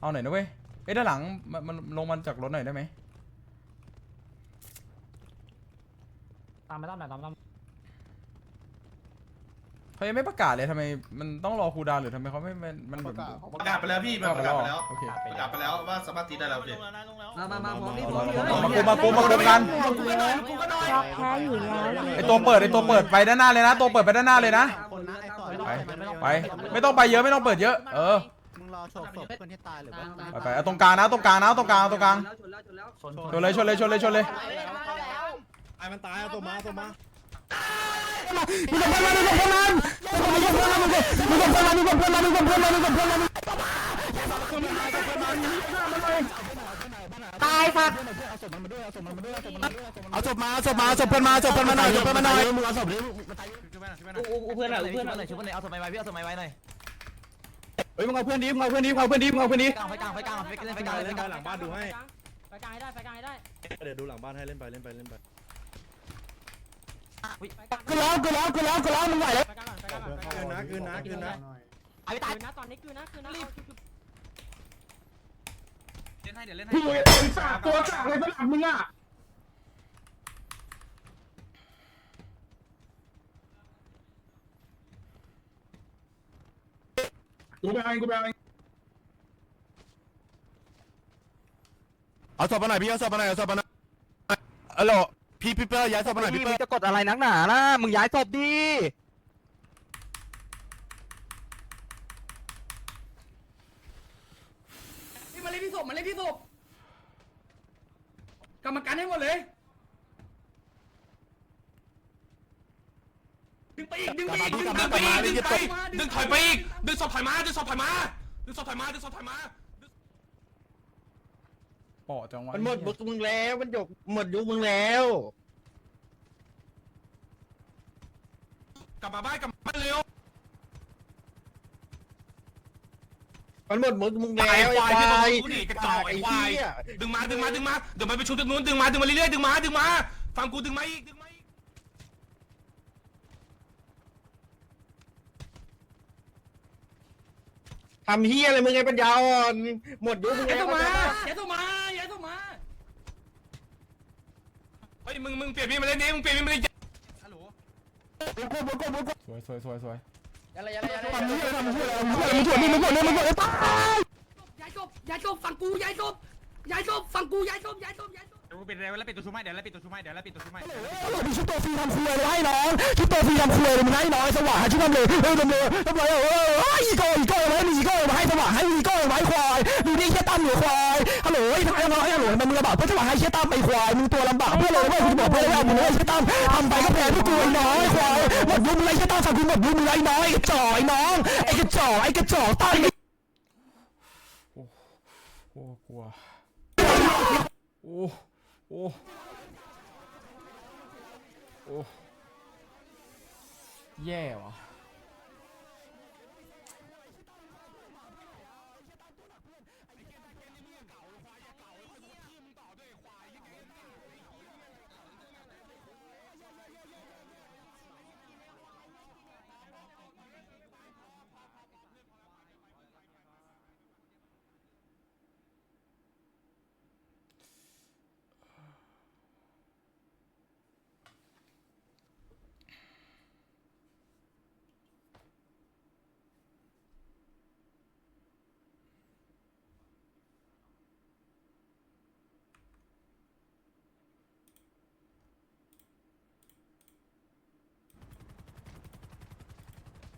เอาหน่อยนะเว้ย เอ้ยด้านหลังมันมันลงมันจากรถหน่อยได้ไหมตามไปตามไหนตามตามเขายังไม่ประกาศเลยทำไมมันต้องรอครูลดาวน์หรือทำไมเขาไม่มันมันแบบประกาศไปแล้วพี่มันประกาศไปแล้วโอเคประกาศไปแล้วว่าสามารถตีได้แล้วพี่มามามาพร้อมนี่พเอาร้อมนี่เอาเลยมากูมากูมากูกันล็อกแพ้อยู่แล้วไอตัวเปิดไอตัวเปิดไปด้านหน้าเลยนะ ตัวเปิดไปด้านหน้าเลยนะคนนะไอ้ต่อไปไป ไม่ต้องไปเยอะไม่ต้องเปิดเยอะ เออมึง รอโฉบศพเพื่อนที่ตายหรือว่าไปไปเอาตรงกลางนะตรงกลางนะตรงกลางตรงกลางชนแล้วชนแล้วชนชนเลยชนเลยชนเลยชนเลยไอ้มันตายเอาตัวมาเอาตัวมาตายสัตว์เอาศพมาเอาศพมาเอาศพเพื่อนมาเอาศพเพื่อนมาหน่อยศพเพื่อนมาหน่อยมึงเอาศพนี้อู้เพื่อนหน่อยเพื่อนหน่อยช่วยเพื่อนหน่อยเอาสมัยไว้พี่เอาสมัยไว้หน่อย เฮ้ยมึงเอาเพื่อนดิมึงเอาเพื่อนดิมึงเอาเพื่อนดิมึงเอาเพื่อนดิกลางไฟกลางไฟกลางไฟกลางไฟกลางหลังบ้านดูให้ไฟกลางให้ได้ไฟกลางให้ได้เดี๋ยวดูหลังบ้านให้เล่นไปเล่นไปเล่นไปกูร้องกูร้องกูร้องกูร้องมึงไหวแล้วไฟกลางก่อนไฟกลางก่อนไฟกางคืนก่อนนะคืนนะคืนนะไอ้ตายนะตอนนี้คือนะคือนะรีบเล่นให้เดี๋ยวเล่นให้พี่ไอ้สาตัวสาอะไรสลับมึงอะ กูไปเองกูไปเองเอาศพมาหน่อยพี่เอาศพมาหน่อยเอาศพมาหน่อยเออโหลพี่พี่เปิ้ลย้ายศพมาหน่อยพี่มึเปิ้งลจะกดอะไรนักหนาล่ะมึงย้ายศพดิมาเล่นที่ศพมาเล่นที่ศพกรรมการให้หมดเลย ดึงไปอีกดึงไปอีกดึงไปอีกดึงไปดึงถอยไปอีกดึงศพถอยมาดึงศพถอยมาดึงศพถอยมาดึงศพถอยมาปอจังหวะมันหมดยุคมึงแล้ว มันหยกหมดยุคมึงแล้ว กลับมาบ้านกลับมาเร็วมันหมดยุคมึงไอ้แล้วควายไอ้ที่ควาตรงยนู้นดิกระจอกไอ้ควายเหี้ยดึงมาดึงมาดึงมาเดี๋ยวมันไปชุบตรงนู้นดึงมาดึงมาเรื่อยๆดึงมาดึงมาฟังกูดึงมาอีก ดึงมาอีก ทำเฮียอะไรมึงไงปัญญาอ่อนหมดยุคมึงย้ายแล้วตัวมาย้ายตัวมาย้ายตัวมาเฮ้ยมึงมึงเปลี่ยนมีดมาเล่นนี้มึงเปลี่ยนมีดมาเล่นฮัลโหลสวยสวยสวยสวยทำเฮียทำเฮียมึงถ่วงมึงถ่วงมึงถ่วงมึงถ่วงย้ายศพย้ายศพฟังกูย้ายศพย้ายศพฟังกูย้ายศพย้ายศพย้ายศพ เดี๋ยวปิดเร็วแล้วปิดตัวชุบให้เดี๋ยวแล้วปิดตัวชุบให้เดี๋ยวแล้วปิดตัวชุบให้มึงชุดตัวฟรีทำครัวเลยให้น้องชุดตัวฟรีทำครัวเลยมึงให้น้องสว่างให้ชุดทำเลยเฮ้ยทำเลยทำเลยเอ้ยอีโก้อีโก้มาให้มีอีโก้มาให้สว่างให้อีโก้มาให้ควายดูนี่เชี่ยตั้มหรือควายฮัลโหลไอ้ทายน้องไอ้ฮัลโหลมันมึงลำบากเพื่อสว่างให้เชี่ยตั้มไอ้ควายมึงตัวลำบากเพื่อเลยว่ากูจะบอกเพื่อนว่ามึงไอ้เชี่ยตั้มทำไปก็แพ้ทุกตัวไอ้น้องไอ้ควายหมดยุคมึงไอ้เชี่ยตั้มสับกูหมดยุคมึงไอ้น้องไอ้กระจอกไอ้น้องไอ้กระจอกไอ้กระจอกตั้มโอ้กลัวโอ้ โอ้โอ้แย่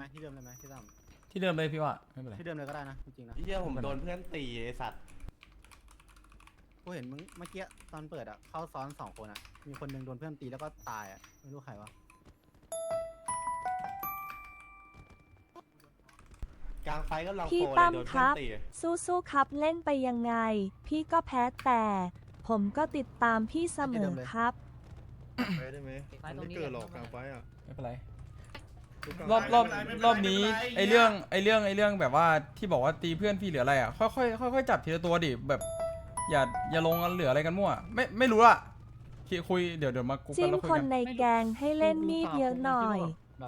ว่ะใช่ไหมที่เดิมเลยไหมที่ตั้มที่เดิมเลยพี่ว่าไม่เป็นไร ที่เดิมเลยก็ได้นะจริงๆนะเฮียผมโดนเพื่อนตีไอสัตว์กูเห็นมึงเมื่อกี้ตอนเปิดอะเข้าซ้อนสองคนอะมีคนหนึงโดนเพื่อนตีแล้วก็ตายอะไม่รู้ใครวะกลางไฟก็ลองพี่โฟเลตั้ยมโดนคเพื่อรันบ ตีสู้ๆครับเล่นไปยังไง พี่ก็แพ้แต่ ผมก็ติดตามพี่เสมอครับ ไปได้ไหมมันไม่เกิดหรอกกลางไฟอะไม่เป็นไรทุกกลาง รอบรอบไม่เป็นไรรอบนี้ไม่เป็นไรไอเรื่องไอเรื่องไอเรื่องแบบว่าที่บอกว่าตีเพื่อนพี่หรืออะไรอะค่อยค่อยค่อยค่อยจับทีละตัวดิแบบ อย่าอย่าลงกันเหลืออะไรกันมั่ว ไม่ไม่รู้อะคุยคุยเดี๋ยวเดี๋ยวมากุ๊กกัจิ้นมแล้วคุยคนกันในแกงให้เล่นมีดเยอะหน่อย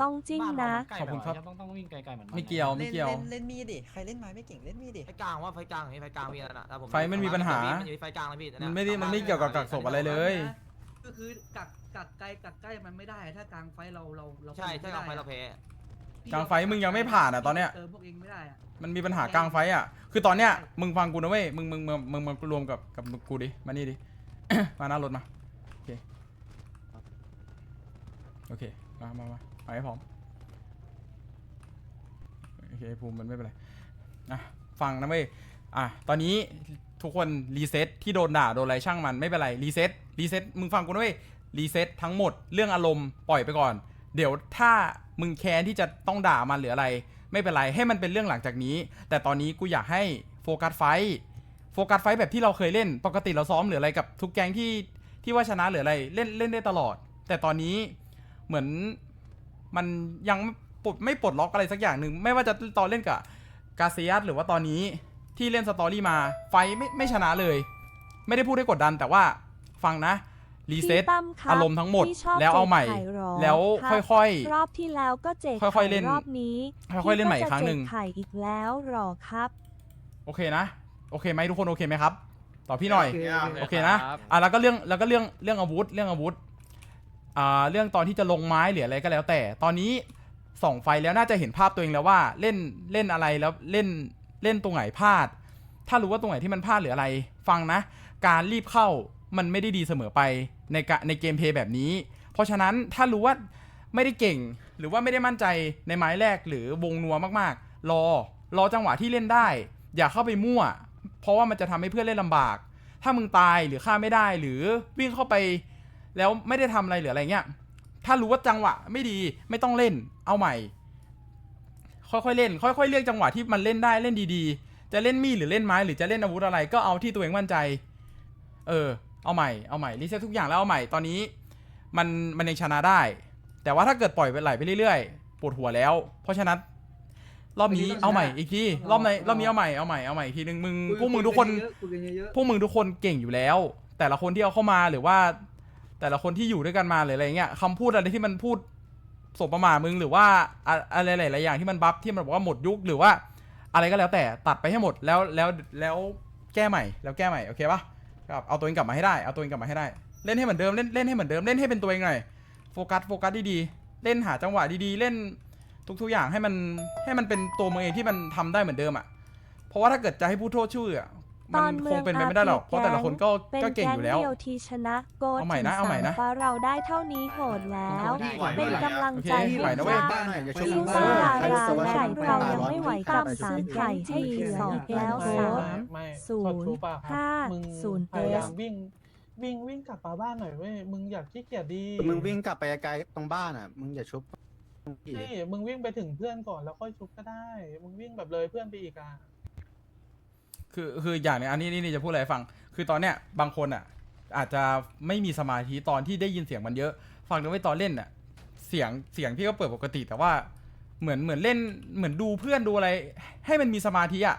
ต้องจิ้งนะ ขอบคุณครับต้องต้องวิ่งไกลๆเหมือนไม่เกี่ยวไม่เกี่ยว เล่นมีดดิ ใครเล่นไม้ไม่เก่งเล่นมีดดิ ไฟกลางว่าไฟกลางไฟกลางพี่นั่นนะแต่ผมไฟมันมีปัญหา มันอยู่ที่ไฟกลางเลยพี่มันไม่ได้มันไม่เกี่ยวกับกักศพอะไรเลย ก็คือกักกักไกลกักใกล้มันไม่ได้ ถ้ากลางไฟเราเราเราใช่ถ้ากลางไฟเราแพ้กลางไฟมึงยังไม่ผ่านอะตอนเนี้ย เติมพวกเองไม่ได้อะมันมีปัญหากลางไฟอะ คือตอนเนี้ยมึงฟังกูนะเว้ย มึงมึงมึงมึงมารวมกับกับกูดิ มานี่ดิ มาหน้ารถมา โอเค โอเค มามามาเอาให้พร้อม โอเคภูมิมันไม่เป็นไร อะ ฟังนะเว้ย อะ ตอนนี้ ทุกคนรีเซ็ตที่โดนด่าโดนอะไรช่างมันไม่เป็นไรรีเซ็ตรีเซ็ตมึงฟังกูนะเว้ยรีเซ็ตทั้งหมดเรื่องอารมณ์ปล่อยไปก่อน เดี๋ยวถ้ามึงแค้นที่จะต้องด่ามันหรืออะไร ไม่เป็นไรให้มันเป็นเรื่องหลังจากนี้ แต่ตอนนี้กูอยากให้โฟกัสไฟโฟกัสไฟแบบที่เราเคยเล่น ปกติเราซ้อมหรืออะไรกับทุกแก๊งที่ที่ว่าชนะหรืออะไรเล่นเล่นได้ตลอด แต่ตอนนี้เหมือนมันยังไม่ปลดไม่ปลดล็อกอะไรสักอย่างหนึ่งไม่ว่าจะตอนเล่นกับกาเซียสหรือว่าตอนนี้ ที่เล่นสตอรี่มาไฟท์ไม่ไม่ชนะเลย ไม่ได้พูดให้กดดันแต่ว่าฟังนะ รีเซ็ตพี่ตั้มครับอารมณ์ทั้งหมดพี่ชอบแล้วเอาใหม่ เจ็บไข่หรอแล้วครับ ค่อย รอบที่แล้วก็เจ็บค่อยๆเล่นรอบนี้ค่อยๆเล่นใหม่อีกครั้งหนึ่ง พี่จะเจ็บไข่อีกแล้วหรอครับ ๆ โอเคนะ โอเคไหมทุกคนโอเคไหมครับตอบพี่หน่อยโอเคโอเคนะ อะแล้วก็เรื่องแล้วก็เรื่องเรื่องอาวุธเรื่องอาวุธ อ่าเรื่องตอนที่จะลงไม้หรืออะไรก็แล้วแต่ ตอนนี้ส่องไฟแล้วน่าจะเห็นภาพตัวเองแล้วว่าเล่นเล่นอะไรแล้วเล่น เล่นตรงไหนพลาด ถ้ารู้ว่าตรงไหนที่มันพลาดหรืออะไร ฟังนะ การรีบเข้ามันไม่ได้ดีเสมอไปในกในเกมเพย์แบบนี้ เพราะฉะนั้นถ้ารู้ว่าไม่ได้เก่ง หรือว่าไม่ได้มั่นใจในไม้แรกหรือวงนัวมากๆ รอ รอจังหวะที่เล่นได้ อย่าเข้าไปมั่ว เพราะว่ามันจะทำให้เพื่อนเล่นลำบาก ถ้ามึงตายหรือฆ่าไม่ได้หรือวิ่งเข้าไป แล้วไม่ได้ทำอะไรหรืออะไรเงี้ยถ้ารู้ว่าจังหวะไม่ดีไม่ต้องเล่นเอาใหม่ ค่อยๆเล่น ค่อยๆเลือกจังหวะที่มันเล่นได้เล่นดีๆ จะเล่นมีดหรือเล่นไม้หรือจะเล่นอาวุธอะไรก็เอาที่ตัวเองมั่นใจ เออ เอาใหม่เอาใหม่รีเซ็ตทุกอย่างแล้วเอาใหม่ตอนนี้ มันมันยังชนะได้ แต่ว่าถ้าเกิดปล่อยไปไหลไปเรื่อยๆปวดหัวแล้ว เพราะฉะนั้น รอบนี้เอาใหม่อีกทีรอบในรอบนี้เอาใหม่เอาใหม่เอาใหม่อีกทีนึงมึงพวกมึงทุกคนคุยกันเยอะพวกมึงทุกคนเก่งอยู่แล้ว แต่ละคนที่เอาเข้ามาหรือว่า แต่ละคนที่อยู่ด้วยกันมาหรืออะไรเงี้ยคำพูดอะไรที่มันพูด สบประมาทมึงหรือว่าอะไรหลายๆอย่างที่มันบัฟที่มันบอกว่าหมดยุคหรือว่า อะไรก็แล้วแต่ตัดไปให้หมดแล้วแล้วแล้วแก้ใหม่แล้วแก้ใหม่โอเคปะครับเอาตัวเองกลับมาให้ได้เอาตัวเองกลับมาให้ได้ เล่นให้เหมือนเดิมเล่นเล่นให้เหมือนเดิมเล่นให้เป็นตัวเองหน่อยโฟกัสโฟกัสดีๆเล่นหาจังหวะดีๆ เล่นทุกๆอย่างให้มันให้มันเป็นตัวมึงเองที่มันทำได้เหมือนเดิมอะเพราะว่าถ้าเกิดจะให้พูดโทษชื่ออะ ตมัอนนเมืคองงเป็นไปไม่ได้หรอก เพราะแต่ละคนก็เป็นก็เก่งแก๊องยู่แล้วเดียวที่ชนะโกเอาใหม่ถึงนะเอาใหม่นะสามฟ้าเราได้เท่านี้โหดแล้ว เป็นกำลังใจโอเคให้ไหวนะเว้ยจ้าอย่าชซิมวซ่าดาราไก่เรายังไม่ไหวกับสามไข่จีสองแล้วสาม ไม่ศูนย์ห้าศูนย์เอสวิ่งวิ่งวิ่งกลับมาบ้านหน่อยเว้ยมึงอยากขี้เกียจดีมึงวิ่งกลับไปไกลๆตรงบ้านอะ มึงอย่าชุบอีกนี่มึงวิ่งไปถึงเพื่อนก่อนแล้วค่อยชุบก็ได้ มึงวิ่งแบบเลยเพื่อนไปอีกอะ คือคืออย่างหนึงอันนี้นี่นี่จะพูดอะไรให้ฟัง คือตอนเนี้ยบางคนอะ อาจจะไม่มีสมาธิตอนที่ได้ยินเสียงมันเยอะ ฟังดูไว้ตอนเล่นอะ เสียงเสียงพี่ก็เปิดปกติแต่ว่าเหมือนเหมือนเล่นเหมือนดูเพื่อนดูอะไร ให้มันมีสมาธิอะ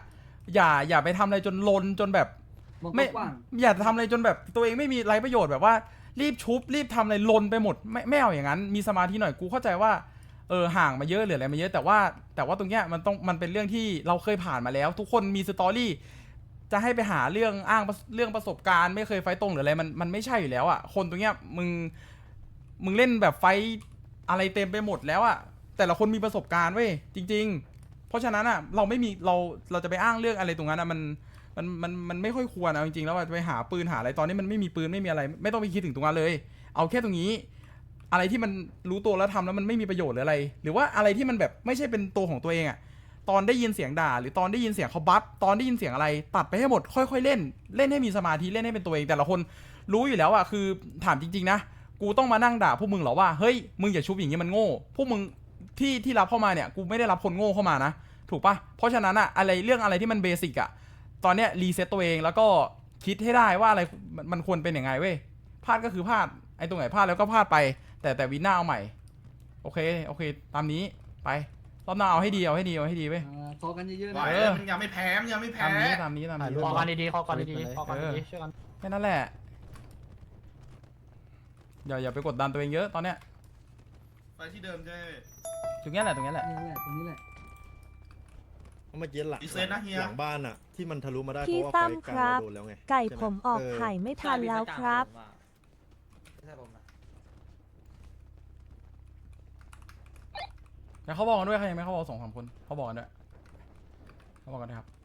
อย่าอย่าไปทำอะไรจนลนจนแบบๆมองไม่ กว้างอย่าทำอะไรจนแบบตัวเองไม่มีไรประโยชน์แบบว่า รีบชุบ รีบทำอะไรลนไปหมดไม่ไม่เอาอย่างนั้น มีสมาธิหน่อยกูเข้าใจว่าเออห่างมาเยอะหรืออะไรมาเยอะแต่ว่าแต่ว่าตรงเนี้ยมันต้องมันเป็นเรื่องที่เราเคยผ่านมาแล้ว ทุกคนมีสตอรี่ จะให้ไปหาเรื่องอ้างเรื่องประสบการณ์ ไม่เคยไฟตรงหรืออะไรมันมันไม่ใช่อยู่แล้วอะคนตรงเนี้ยมึงมึงเล่นแบบไฟอะไรเต็มไปหมดแล้วอะแต่ละคนมีประสบการณ์เว้ยจริง ๆ เพราะฉะนั้นอะเราไม่มีเราเราจะไปอ้างเรื่องอะไรตรงนั้นอะมันมันมันมันไม่ค่อยควรเอาจริงๆแล้วจะไปหาปืนหาอะไรตอนนี้มันไม่มีปืนไม่มีอะไร ไม่ต้องไปคิดถึงตรงนั้นเลย เอาแค่ตรงนี้ อะไรที่มันรู้ตัวแล้วทำแล้วมันไม่มีประโยชน์หรืออะไร หรือว่าอะไรที่มันแบบไม่ใช่เป็นตัวของตัวเองอะ ตอนได้ยินเสียงด่า หรือตอนได้ยินเสียงเขาบัฟตอนได้ยินเสียงอะไร ตัดไปให้หมดค่อยๆเล่น เล่นให้มีสมาธิเล่นให้เป็นตัวเองแต่ละคน รู้อยู่แล้วอะคือถามจริง ๆ นะ กูต้องมานั่งด่าพวกมึงเหรอว่าเฮ้ยมึงอย่าชุบอย่างนี้มันโง่พวกมึงที่ที่รับเข้ามาเนี่ยกูไม่ได้รับคนโง่เข้ามานะ ถูกปะเพราะฉะนั้นอะอะไรเรื่องอะไรที่มันเบสิกอะตอนเนี้ยรีเซ็ตตัวเองแล้วก็คิดให้ได้ว่าอะไรมันมันควรเป็นยังไงเว้ยพลาดก็คือพลาดไอ้ตรงไหนพลาดแล้วก็พลาดไป แต่แต่วินหน้าเอาใหม่ โอเค โอเค ตามนี้ไป รอบหน้าเอาให้ดีเอาให้ดีเอาให้ดีเว้ยขอกันเยอะๆไหวนะเลยมันยังไม่แพ้มันยังไม่แพ้ตามนี้ตามนี้ตามนี้ ขอกันดีๆขอกันดีๆขอกันดีๆช่วยกันแค่นั้นแหละ อย่าอย่าไปกดดันตัวเองเยอะตอนเนี้ยไปที่เดิมใช่ตรงเนี้ยแหละตรงเนี้ยแหละ นี่แหละตรงนี้แหละ เมื่อกี้หลังดีเซนนะเฮีย หลังบ้านอะ ที่มันทะลุมาได้เพพี่ราะว่าตั้ไฟมกลางครับเราโดนแล้วไงไก่ใช่หผมออกเไข่ไม่ทันแล้วครับ แต่เขาบอกกันด้วยใครยังไม่เขาบอกสองสามคนเขาบอกกันด้วยเขาบอกกันด้วยครับ